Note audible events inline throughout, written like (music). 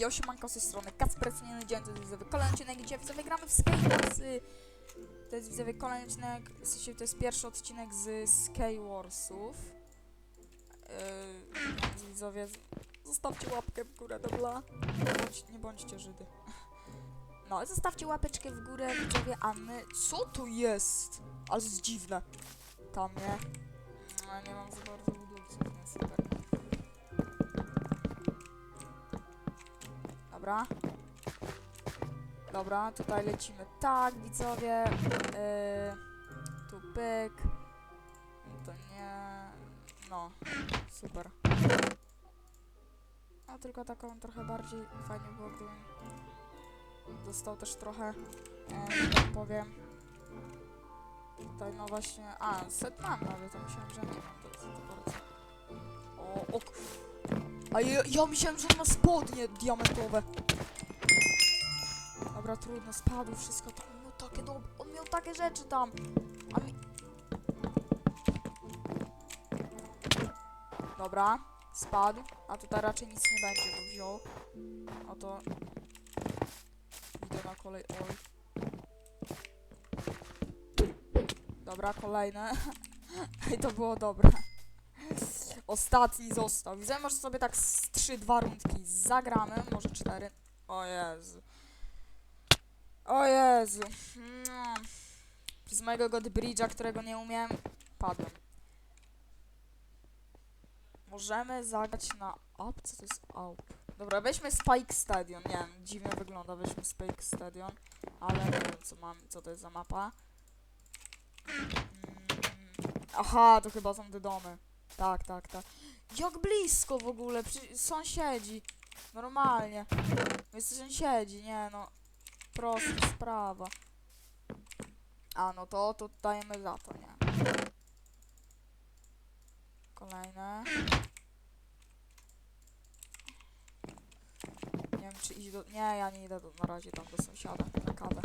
Jo, siemanko z tej strony Kacper, co nie dzień, to jest widzowie kolejny odcinek, gdzie widzowie gramy w Skywarsy. To jest widzowie kolejny odcinek, w sensie to jest pierwszy odcinek z Skywarsów. Yy, widzowie, zostawcie łapkę w górę, dobra? Nie, bądź, nie bądźcie Żydy. (laughs) No, zostawcie łapeczkę w górę, widzowie, a my... Co to jest? Ale to jest dziwne. Tam, nie? No, nie mam za bardzo budulców, nie super. Dobra. Dobra, tutaj lecimy tak, widzowie. Yy, tu pyk. To nie. No, super. No, tylko taką trochę bardziej fajnie było, gdybym dostał też trochę, że tak powiem. Tutaj, no właśnie. A, set mam nawet, myślałem, że nie mam. To to bardzo. O, o. A ja, ja myślałem, że on ma spodnie diamentowe. Dobra, trudno, spadł wszystko. On miał takie dobre, on miał takie rzeczy tam. A mi... Dobra, spadł. A tutaj raczej nic nie będzie, bo wziął. No to... Idę na kolej, oj. Dobra, kolejne. (laughs) I to było dobre. Ostatni został. Widzę, może sobie tak z 3-2 rundki zagramy, może 4. O Jezu. O Jezu. No. Przez mojego God Bridge'a, którego nie umiem, padłem. Możemy zagrać na up? Co to jest up? Dobra, weźmy Spike Stadion. Nie wiem, dziwnie wygląda, weźmy Spike Stadion. Ale nie wiem, co mam, co to jest za mapa. Mm, aha, to chyba są te domy. Tak, tak, tak. Jak blisko w ogóle, przy, sąsiedzi. Normalnie. Jest sąsiedzi, nie no. Prosta sprawa. A no to, to dajemy za to, nie? Kolejne. Nie wiem czy iść do... Nie, ja nie idę do, na razie tam do sąsiada na kawę.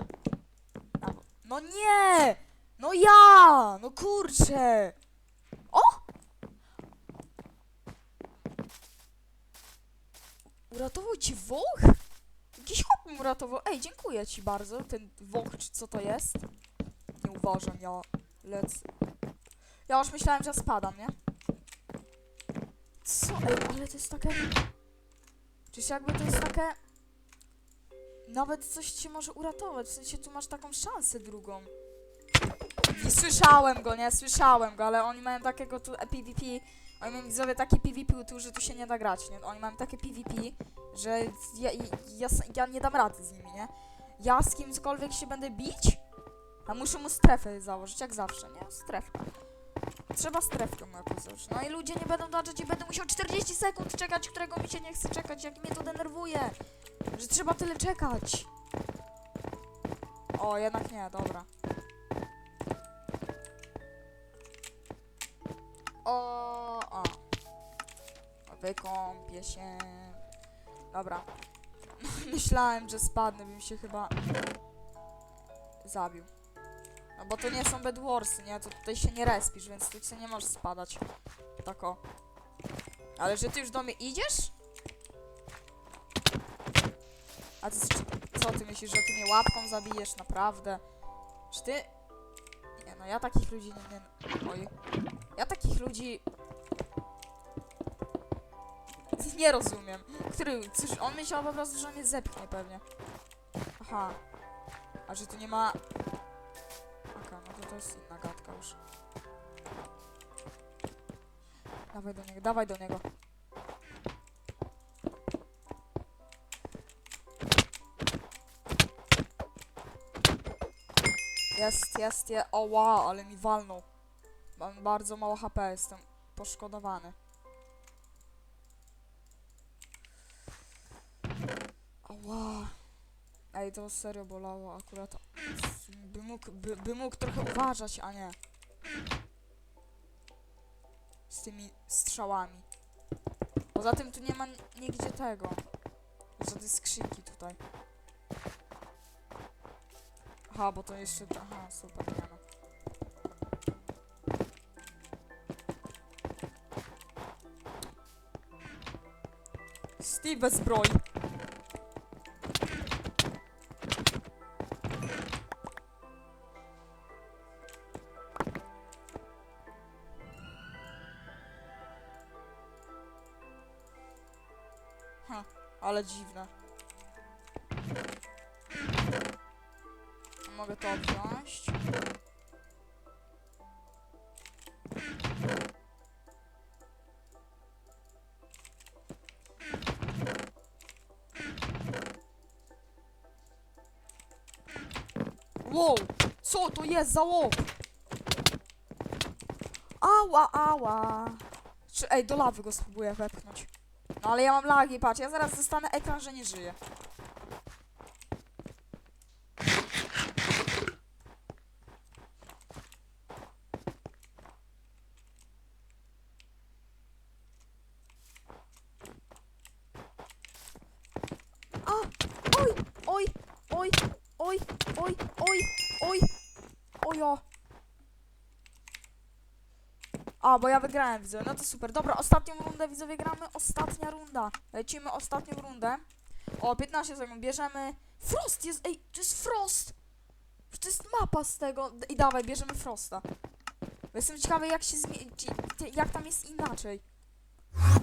No nie! No ja! No kurczę! O! Uratował ci Włoch? Jakiś chłop mi uratował. Ej, dziękuję ci bardzo. Ten Włoch, czy co to jest? Nie uważam, ja lecę. Ja już myślałem, że spadam, nie? Co? Ej, ale to jest takie... Czyż jakby to jest takie... Nawet coś cię może uratować, w sensie tu masz taką szansę drugą. Nie słyszałem go, nie? Słyszałem go, ale oni mają takiego tu e, PvP, oni mają widzowie taki PvP tu, że tu się nie da grać, nie? Oni mają takie PvP, że ja, ja, ja, nie dam rady z nimi, nie? Ja z kimkolwiek się będę bić, a muszę mu strefę założyć, jak zawsze, nie? Strefka. Trzeba strefkę mu jakoś założyć. No i ludzie nie będą dążyć i będę musiał 40 sekund czekać, którego mi się nie chce czekać, jak mnie to denerwuje. Że trzeba tyle czekać. O, jednak nie, dobra. O. Wykąpię się. Dobra. (laughs) Myślałem, że spadnę, bym się chyba zabił. No bo to nie są Bedwarsy, nie? To tutaj się nie respisz, więc tu się nie możesz spadać. Tako. Ale że ty już do mnie idziesz? A ty co ty myślisz, że ty mnie łapką zabijesz? Naprawdę? Czy ty... Nie no, ja takich ludzi nie... Oj. Ja takich ludzi... Nie rozumiem. Który... On myślał po prostu, że mnie zepchnie pewnie. Aha. A że tu nie ma... Okej, no to to jest inna gadka już. Dawaj do niego, dawaj do niego. Jest, jest, jest. O wow, ale mi walnął. Mam bardzo mało HP, jestem poszkodowany. Ała. Ej, to serio bolało akurat. By mógł, by, by mógł trochę uważać, a nie. Z tymi strzałami. Poza tym tu nie ma nigdzie tego. Żadnej skrzynki tutaj. Aha, bo to jeszcze... Aha, super, nie ma. Steve bez zbroi. Ale dziwne. Mogę to wziąć. Wow! Co to jest za łop? Ała, ała. Czy, ej, do lawy go spróbuję wepchnąć. No ale ja mam lagi, patrz, ja zaraz zostanę ekran, że nie żyję. A! Oj! Oj! Oj! Oj! Oj! Oj! Ojo! A, bo ja wygrałem, widzowie. No to super. Dobra, ostatnią rundę, widzowie, gramy. Ostatnia runda. Lecimy ostatnią rundę. O, 15 sekund. Bierzemy... Frost jest... Ej, to jest Frost! To jest mapa z tego. I dawaj, bierzemy Frosta. Jestem ciekawy, jak się zmieni... Jak tam jest inaczej.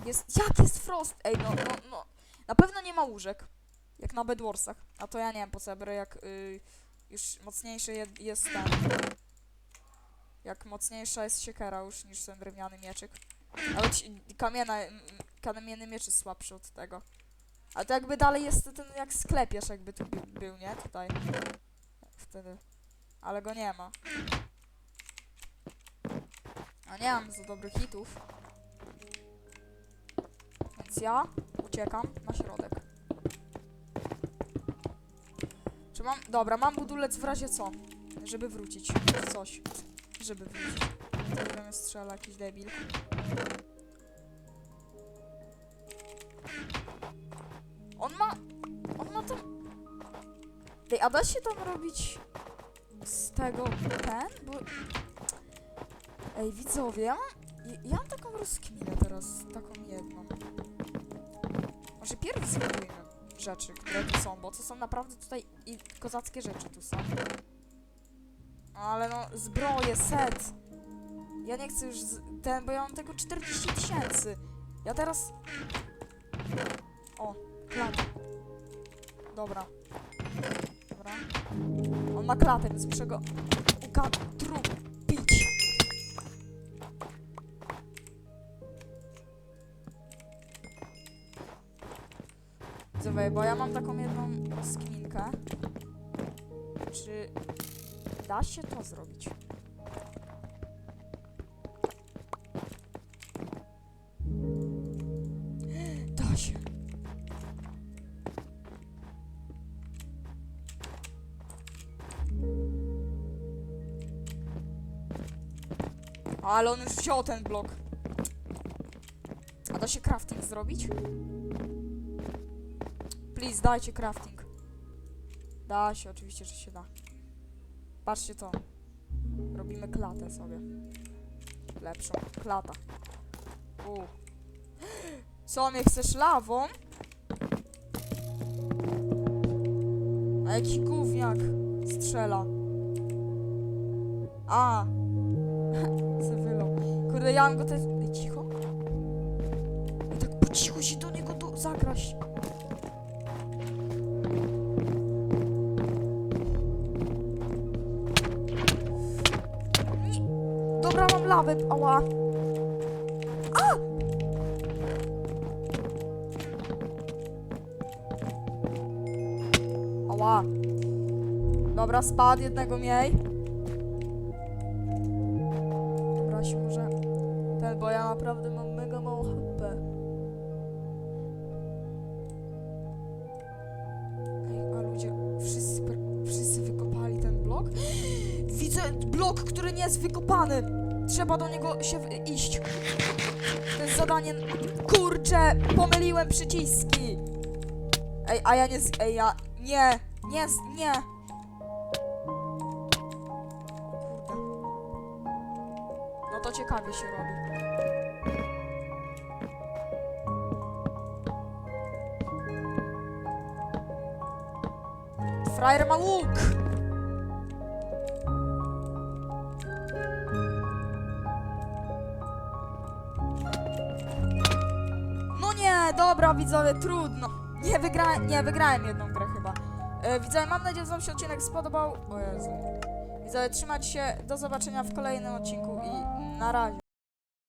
Jest... Jak jest Frost? Ej, no, no, no. Na pewno nie ma łóżek. Jak na Bedwarsach. A to ja nie wiem po co ja biorę, jak y, już mocniejszy je, jest ten. Jak mocniejsza jest siekiera już niż ten drewniany mieczyk. Ci, kamiena, kamienny miecz jest słabszy od tego. A to jakby dalej jest ten jak sklepiesz jakby tu by, był, nie? Tutaj. Wtedy. Ale go nie ma. A nie mam za dobrych hitów. Więc ja uciekam na środek. Czy mam... Dobra, mam budulec w razie co. Żeby wrócić. Coś. Żeby wrócić. Tutaj mnie strzela jakiś debil. On ma... On ma tam... Ej, a da się tam robić z tego ten? Bo... Ej, widzowie, ja mam... ja- mam taką rozkminę teraz, taką jedną. Może pierw zbudujmy rzeczy, które tu są, bo to są naprawdę tutaj i kozackie rzeczy tu są. No, Ale no, zbroje, set. Ja nie chcę już ten, bo ja mam tego 40 tysięcy. Ja teraz... O, klata. Dobra. Dobra. On ma klatę, więc muszę go ukatrupić. Widzowie, bo ja mam taką jedną skminkę. Czy da się to zrobić? Da się. Ale on już wziął ten blok. A da się crafting zrobić? Please, dajcie crafting. Da się, oczywiście, że się da. Patrzcie to. Robimy klatę sobie. Lepszą. Klata. U. Co, mnie chcesz lawą? A jaki gówniak strzela. A. (laughs) Se wylał. Kurde, ja mam go też... Cicho. Ej, tak po cichu się do niego do... zagraść. Dobra, mam lawę, ała. A! Ała. Dobra, spadł jednego mniej. Dobra, się może... Ten, bo ja naprawdę mam Widzę blok, który nie jest wykopany. Trzeba do niego się iść. To jest zadanie... Kurczę, pomyliłem przyciski. Ej, a ja nie... Z... Ej, ja... Nie, nie, z- nie. Kurde. No to ciekawie się robi. Frajer ma łuk! Dobra widzowie, trudno. Nie wygrałem, nie, wygrałem jedną grę chyba. E, widzowie, mam nadzieję, że wam się odcinek spodobał. O Jezu. Widzowie, trzymajcie się, do zobaczenia w kolejnym odcinku i na razie.